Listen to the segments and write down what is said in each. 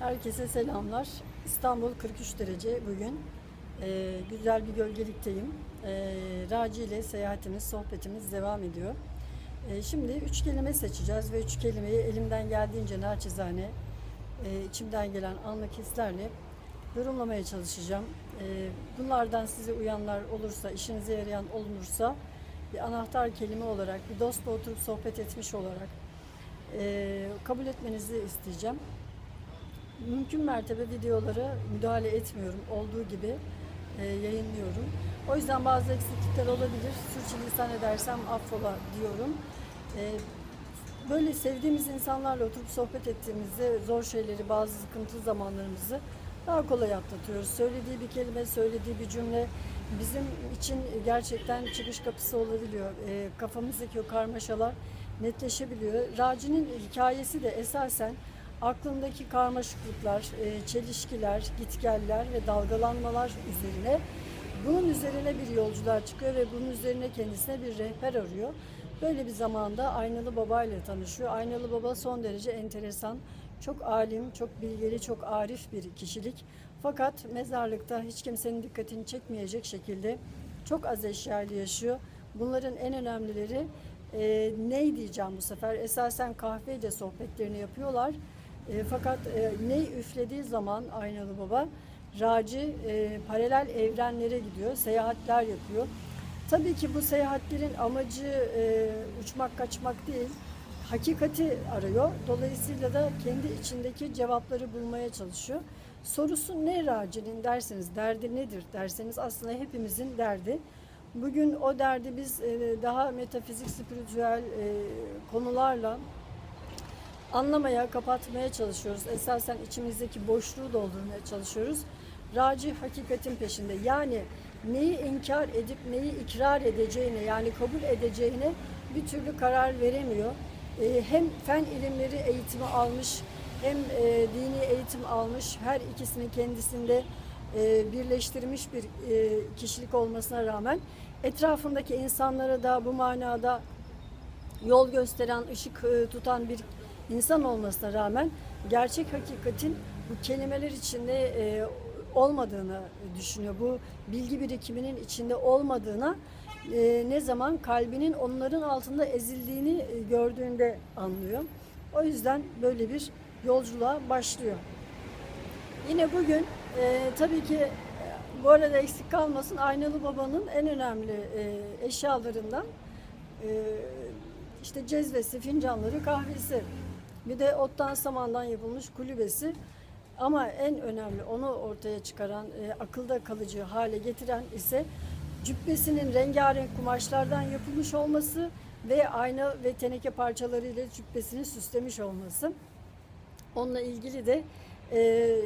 Herkese selamlar. İstanbul 43 derece bugün. Ee, güzel bir gölgelikteyim. Ee, Raci ile seyahatimiz, sohbetimiz devam ediyor. Ee, şimdi üç kelime seçeceğiz ve üç kelimeyi elimden geldiğince naçizane, e, içimden gelen anlık hislerle yorumlamaya çalışacağım. Ee, bunlardan size uyanlar olursa, işinize yarayan olunursa bir anahtar kelime olarak, bir dostla oturup sohbet etmiş olarak e, kabul etmenizi isteyeceğim. Mümkün mertebe videoları müdahale etmiyorum. Olduğu gibi e, yayınlıyorum. O yüzden bazı eksiklikler olabilir. Sürçülisan edersem affola diyorum. E, böyle sevdiğimiz insanlarla oturup sohbet ettiğimizde zor şeyleri, bazı sıkıntılı zamanlarımızı daha kolay atlatıyoruz. Söylediği bir kelime, söylediği bir cümle bizim için gerçekten çıkış kapısı olabiliyor. E, kafamızdaki o karmaşalar netleşebiliyor. Raci'nin hikayesi de esasen aklındaki karmaşıklıklar, e, çelişkiler, gitgeller ve dalgalanmalar üzerine bunun üzerine bir yolculuğa çıkıyor ve bunun üzerine kendisine bir rehber arıyor. Böyle bir zamanda Aynalı Baba ile tanışıyor. Aynalı Baba son derece enteresan, çok alim, çok bilgili, çok arif bir kişilik. Fakat mezarlıkta hiç kimsenin dikkatini çekmeyecek şekilde çok az eşyayla yaşıyor. Bunların en önemlileri e, ne diyeceğim bu sefer? Esasen kahveyle sohbetlerini yapıyorlar. E, fakat e, ne üflediği zaman Aynalı Baba Raci e, paralel evrenlere gidiyor, seyahatler yapıyor. Tabii ki bu seyahatlerin amacı e, uçmak kaçmak değil, hakikati arıyor. Dolayısıyla da kendi içindeki cevapları bulmaya çalışıyor. Sorusu ne Raci'nin derseniz, derdi nedir derseniz aslında hepimizin derdi. Bugün o derdi biz e, daha metafizik, spiritüel e, konularla anlamaya, kapatmaya çalışıyoruz. Esasen içimizdeki boşluğu doldurmaya çalışıyoruz. Raci hakikatin peşinde. Yani neyi inkar edip neyi ikrar edeceğine yani kabul edeceğine bir türlü karar veremiyor. Ee, hem fen ilimleri eğitimi almış hem e, dini eğitim almış. Her ikisini kendisinde e, birleştirmiş bir e, kişilik olmasına rağmen etrafındaki insanlara da bu manada yol gösteren, ışık tutan bir insan olmasına rağmen gerçek hakikatin bu kelimeler içinde e, olmadığını düşünüyor. Bu bilgi birikiminin içinde olmadığına e, ne zaman kalbinin onların altında ezildiğini e, gördüğünde anlıyor. O yüzden böyle bir yolculuğa başlıyor. Yine bugün e, tabii ki e, bu arada eksik kalmasın Aynalı Baba'nın en önemli e, eşyalarından e, işte cezvesi, fincanları, kahvesi. Bir de ottan samandan yapılmış kulübesi. Ama en önemli onu ortaya çıkaran, e, akılda kalıcı hale getiren ise cübbesinin rengarenk kumaşlardan yapılmış olması ve ayna ve teneke parçalarıyla cübbesini süslemiş olması. Onunla ilgili de e,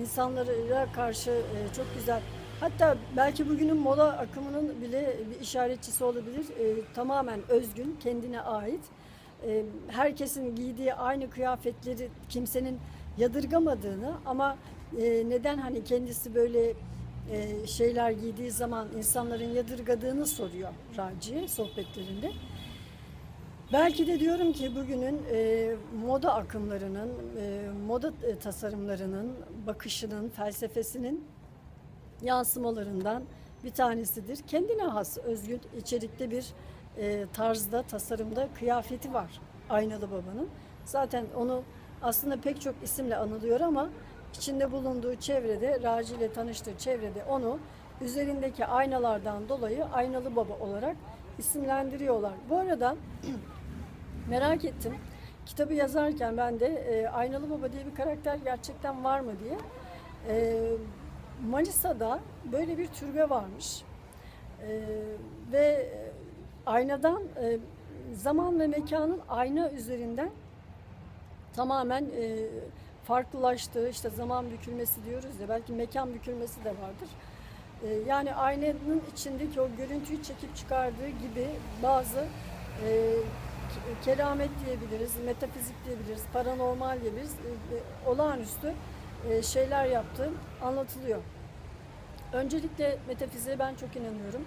insanlara karşı e, çok güzel. Hatta belki bugünün moda akımının bile bir işaretçisi olabilir. E, tamamen özgün, kendine ait. Herkesin giydiği aynı kıyafetleri kimsenin yadırgamadığını ama neden hani kendisi böyle şeyler giydiği zaman insanların yadırgadığını soruyor Raci'ye sohbetlerinde. Belki de diyorum ki bugünün e, moda akımlarının, e, moda tasarımlarının, bakışının, felsefesinin yansımalarından bir tanesidir. Kendine has özgün içerikte bir e, tarzda, tasarımda kıyafeti var Aynalı Baba'nın. Zaten onu aslında pek çok isimle anılıyor ama içinde bulunduğu çevrede, Raci ile tanıştığı çevrede onu üzerindeki aynalardan dolayı Aynalı Baba olarak isimlendiriyorlar. Bu arada merak ettim. Kitabı yazarken ben de e, Aynalı Baba diye bir karakter gerçekten var mı diye. E, Manisa'da böyle bir türbe varmış. E, ve aynadan e, zaman ve mekanın ayna üzerinden tamamen e, farklılaştığı işte zaman bükülmesi diyoruz ya belki mekan bükülmesi de vardır. E, yani aynanın içindeki o görüntüyü çekip çıkardığı gibi bazı e, ke- keramet diyebiliriz, metafizik diyebiliriz, paranormal diyebiliriz, e, e, olağanüstü e, şeyler yaptığı anlatılıyor. Öncelikle metafiziğe ben çok inanıyorum.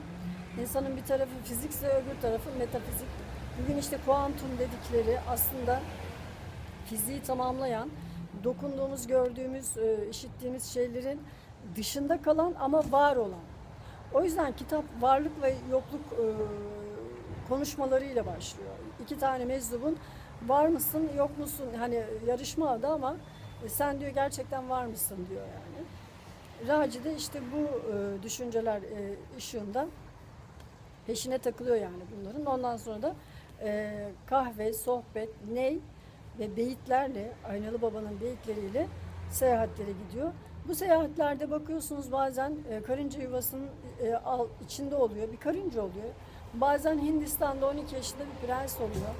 İnsanın bir tarafı fizikse öbür tarafı metafizik. Bugün işte kuantum dedikleri aslında fiziği tamamlayan dokunduğumuz, gördüğümüz, e, işittiğimiz şeylerin dışında kalan ama var olan. O yüzden kitap varlık ve yokluk e, konuşmalarıyla başlıyor. İki tane meczubun var mısın, yok musun? Hani yarışma adı ama e, sen diyor gerçekten var mısın diyor yani. Raci de işte bu e, düşünceler e, ışığında peşine takılıyor yani bunların. Ondan sonra da e, kahve, sohbet, ney ve beyitlerle, Aynalı Baba'nın beyitleriyle seyahatlere gidiyor. Bu seyahatlerde bakıyorsunuz bazen e, karınca yuvasının e, al, içinde oluyor, bir karınca oluyor. Bazen Hindistan'da 12 yaşında bir prens oluyor.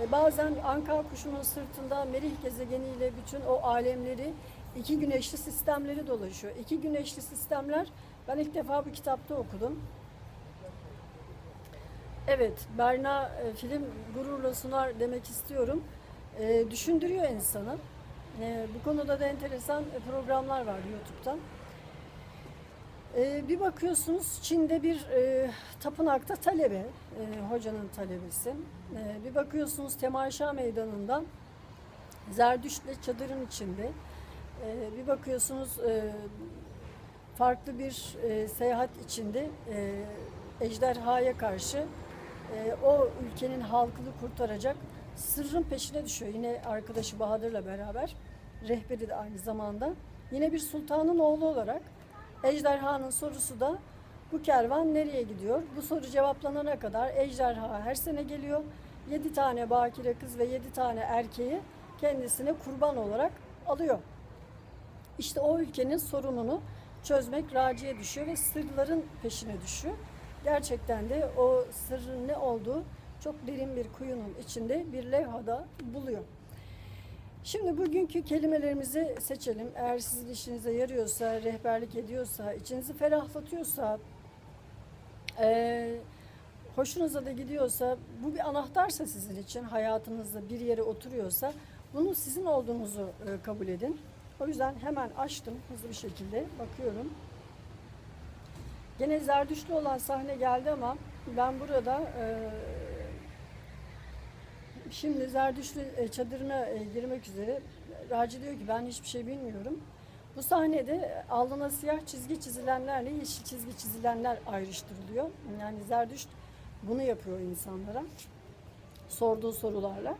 E, bazen Anka kuşunun sırtında Merih gezegeniyle bütün o alemleri, iki güneşli sistemleri dolaşıyor. İki güneşli sistemler ben ilk defa bu kitapta okudum. Evet, Berna e, film gururla sunar demek istiyorum. E, düşündürüyor insanı. E, bu konuda da enteresan e, programlar var YouTube'da. E, bir bakıyorsunuz Çin'de bir e, tapınakta talebe, e, hocanın talebesi. E, bir bakıyorsunuz Temayşah Meydanı'nda Zerdüşt'le çadırın içinde. E, bir bakıyorsunuz e, farklı bir e, seyahat içinde e, ejderhaya karşı e, o ülkenin halkını kurtaracak sırrın peşine düşüyor. Yine arkadaşı Bahadır'la beraber rehberi de aynı zamanda. Yine bir sultanın oğlu olarak ejderhanın sorusu da bu kervan nereye gidiyor? Bu soru cevaplanana kadar ejderha her sene geliyor. 7 tane bakire kız ve 7 tane erkeği kendisine kurban olarak alıyor. İşte o ülkenin sorununu çözmek Raci'ye düşüyor ve sırların peşine düşüyor. Gerçekten de o sırrın ne olduğu çok derin bir kuyunun içinde bir levhada buluyor. Şimdi bugünkü kelimelerimizi seçelim. Eğer sizin işinize yarıyorsa, rehberlik ediyorsa, içinizi ferahlatıyorsa, eee, hoşunuza da gidiyorsa, bu bir anahtarsa sizin için, hayatınızda bir yere oturuyorsa, bunu sizin olduğunuzu e, kabul edin. O yüzden hemen açtım hızlı bir şekilde, bakıyorum. Gene Zerdüştlü olan sahne geldi ama ben burada e, şimdi Zerdüştlü e, çadırına e, girmek üzere. Raci diyor ki ben hiçbir şey bilmiyorum. Bu sahnede alnına siyah çizgi çizilenlerle yeşil çizgi çizilenler ayrıştırılıyor. Yani Zerdüşt bunu yapıyor insanlara. Sorduğu sorularla.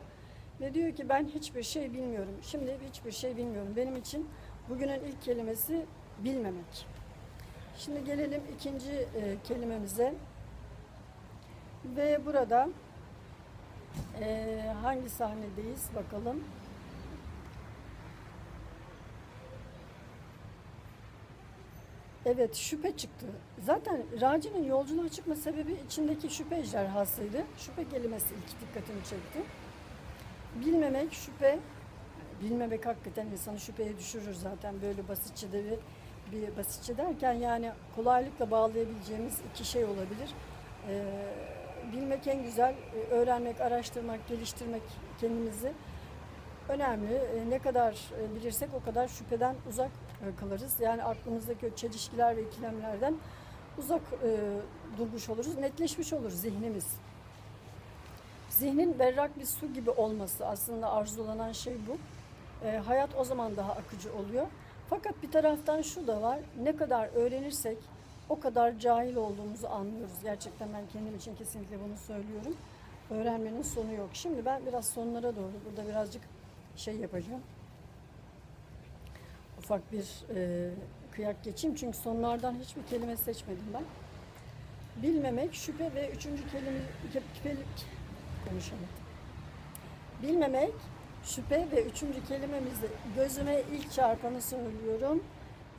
Ve diyor ki ben hiçbir şey bilmiyorum. Şimdi hiçbir şey bilmiyorum. Benim için bugünün ilk kelimesi bilmemek. Şimdi gelelim ikinci e, kelimemize. Ve burada e, hangi sahnedeyiz bakalım. Evet şüphe çıktı. Zaten Raci'nin yolculuğa çıkma sebebi içindeki şüphe ejderhasıydı. Şüphe kelimesi ilk dikkatimi çekti. Bilmemek, şüphe, bilmemek hakikaten insanı şüpheye düşürür zaten böyle basitçe de bir, bir basitçe derken yani kolaylıkla bağlayabileceğimiz iki şey olabilir. Ee, bilmek en güzel, e, öğrenmek, araştırmak, geliştirmek kendimizi önemli. E, Ne kadar e, bilirsek o kadar şüpheden uzak e, kalırız. Yani aklımızdaki o çelişkiler ve ikilemlerden uzak e, durmuş oluruz, netleşmiş olur zihnimiz. Zihnin berrak bir su gibi olması aslında arzulanan şey bu. E, hayat o zaman daha akıcı oluyor. Fakat bir taraftan şu da var, ne kadar öğrenirsek o kadar cahil olduğumuzu anlıyoruz. Gerçekten ben kendim için kesinlikle bunu söylüyorum. Öğrenmenin sonu yok. Şimdi ben biraz sonlara doğru burada birazcık şey yapacağım. Ufak bir e, kıyak geçeyim çünkü sonlardan hiçbir kelime seçmedim ben. Bilmemek, şüphe ve üçüncü kelime, kelime konuşamadım. Bilmemek, şüphe ve üçüncü kelimemizde gözüme ilk çarpanı söylüyorum.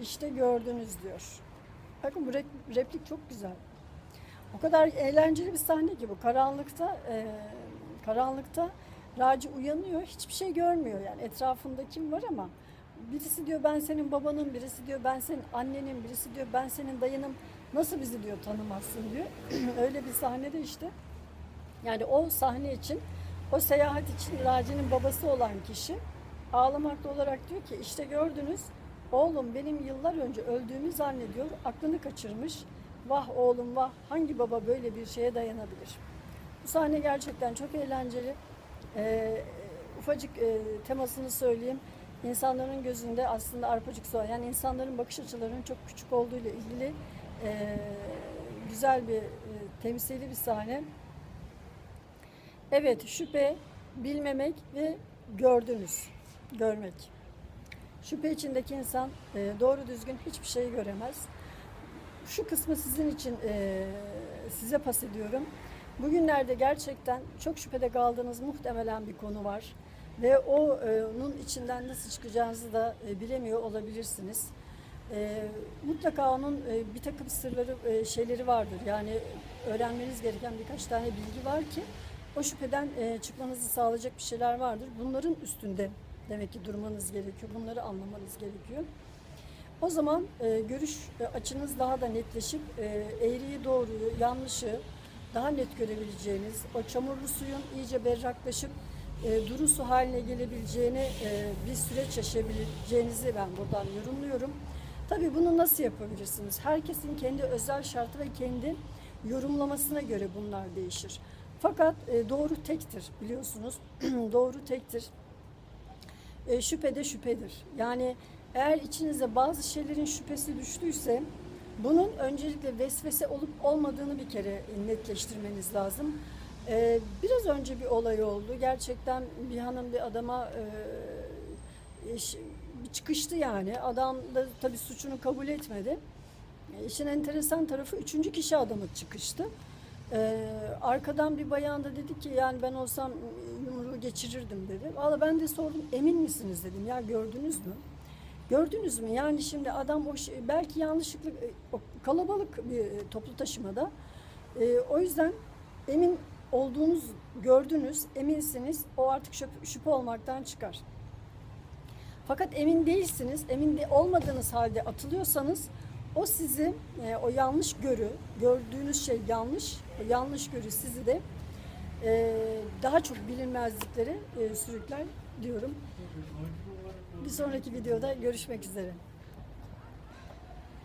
İşte gördünüz diyor. Bakın bu rep- replik çok güzel. O kadar eğlenceli bir sahne ki bu. Karanlıkta, e, karanlıkta Raci uyanıyor, hiçbir şey görmüyor. Yani etrafında kim var ama birisi diyor ben senin babanın, birisi diyor ben senin annenin, birisi diyor ben senin dayının. Nasıl bizi diyor tanımazsın diyor. Öyle bir sahnede işte. Yani o sahne için, o seyahat için Raci'nin babası olan kişi ağlamakta olarak diyor ki işte gördünüz oğlum benim yıllar önce öldüğümü zannediyor, aklını kaçırmış. Vah oğlum vah hangi baba böyle bir şeye dayanabilir? Bu sahne gerçekten çok eğlenceli. Ee, ufacık e, temasını söyleyeyim. insanların gözünde aslında arpacık soğan yani insanların bakış açılarının çok küçük olduğu ile ilgili e, güzel bir e, temsili bir sahne. Evet şüphe, bilmemek ve gördünüz, görmek. Şüphe içindeki insan e, doğru düzgün hiçbir şey göremez. Şu kısmı sizin için e, size pas ediyorum. Bugünlerde gerçekten çok şüphede kaldığınız muhtemelen bir konu var ve o e, onun içinden nasıl çıkacağınızı da e, bilemiyor olabilirsiniz. E, mutlaka onun e, bir takım sırları, şeyleri vardır. Yani öğrenmeniz gereken birkaç tane bilgi var ki o şüpheden e, çıkmanızı sağlayacak bir şeyler vardır. Bunların üstünde demek ki durmanız gerekiyor. Bunları anlamanız gerekiyor. O zaman e, görüş e, açınız daha da netleşip e, eğriyi doğruyu, yanlışı daha net görebileceğiniz, o çamurlu suyun iyice berraklaşıp e, duru su haline gelebileceğini e, bir süreç yaşayabileceğinizi ben buradan yorumluyorum. Tabii bunu nasıl yapabilirsiniz? Herkesin kendi özel şartı ve kendi yorumlamasına göre bunlar değişir. Fakat e, doğru tektir biliyorsunuz. doğru tektir. E, şüphe de şüphedir. Yani eğer içinize bazı şeylerin şüphesi düştüyse bunun öncelikle vesvese olup olmadığını bir kere netleştirmeniz lazım. E, biraz önce bir olay oldu. Gerçekten bir hanım bir adama e, iş- bir çıkıştı yani. Adam da tabii suçunu kabul etmedi. E, İşin enteresan tarafı üçüncü kişi adamı çıkıştı. Ee, arkadan bir bayan da dedi ki yani ben olsam yumruğu geçirirdim dedi. Valla ben de sordum emin misiniz dedim ya gördünüz mü? Gördünüz mü? Yani şimdi adam o şey, belki yanlışlıkla e, kalabalık bir e, toplu taşımada. E, o yüzden emin olduğunuz gördünüz, eminsiniz. O artık şüphe, şüphe olmaktan çıkar. Fakat emin değilsiniz, emin de olmadığınız halde atılıyorsanız o sizi e, o yanlış görü, gördüğünüz şey yanlış, o yanlış görü sizi de e, daha çok bilinmezliklere e, sürükler diyorum. Bir sonraki videoda görüşmek üzere.